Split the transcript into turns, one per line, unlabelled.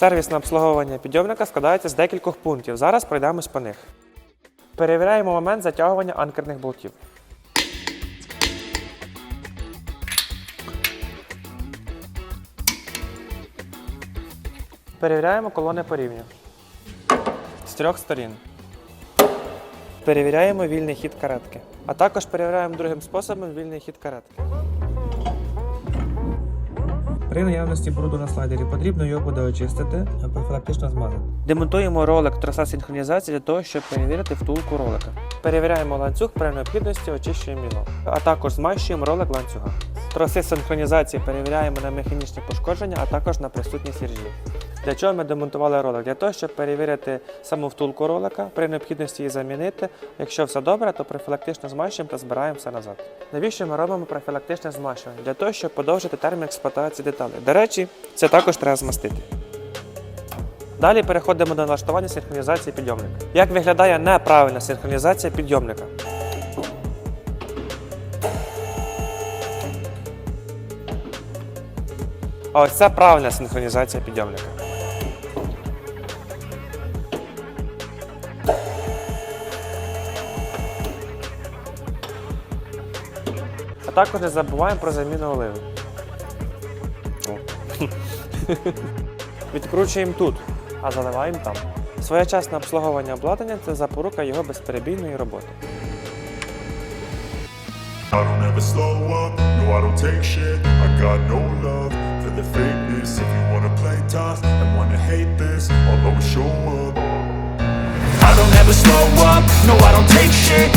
Сервісне обслуговування підйомника складається з декількох пунктів. Зараз пройдемось по них. Перевіряємо момент затягування анкерних болтів. Перевіряємо колони по рівню. З трьох сторін. Перевіряємо вільний хід каретки. А також перевіряємо другим способом вільний хід каретки. При наявності бруду на слайдері потрібно його буде очистити, профілактично змазати. Демонтуємо ролик троса синхронізації для того, щоб перевірити втулку ролика. Перевіряємо ланцюг при необхідності, очищуємо його, а також змащуємо ролик ланцюга. Троси синхронізації перевіряємо на механічні пошкодження, а також на присутність іржі. Для чого ми демонтували ролик? Для того, щоб перевірити саму втулку ролика, при необхідності її замінити. Якщо все добре, то профілактично змащуємо та збираємо все назад. Навіщо ми робимо профілактичне змащування? Для того, щоб подовжити термін експлуатації деталей. До речі, це також треба змастити. Далі переходимо до налаштування синхронізації підйомника. Як виглядає неправильна синхронізація підйомника? Ось це правильна синхронізація підйомника. А також не забуваємо про заміну оливи. Відкручуємо тут, а заливаємо там. Своєчасне обслуговування обладнання це запорука його безперебійної роботи.
I don't ever slow up, no I don't take shit I got no love for the fakeness If you wanna play tough and wanna hate this I'll always show up
I don't ever slow up, no I don't take shit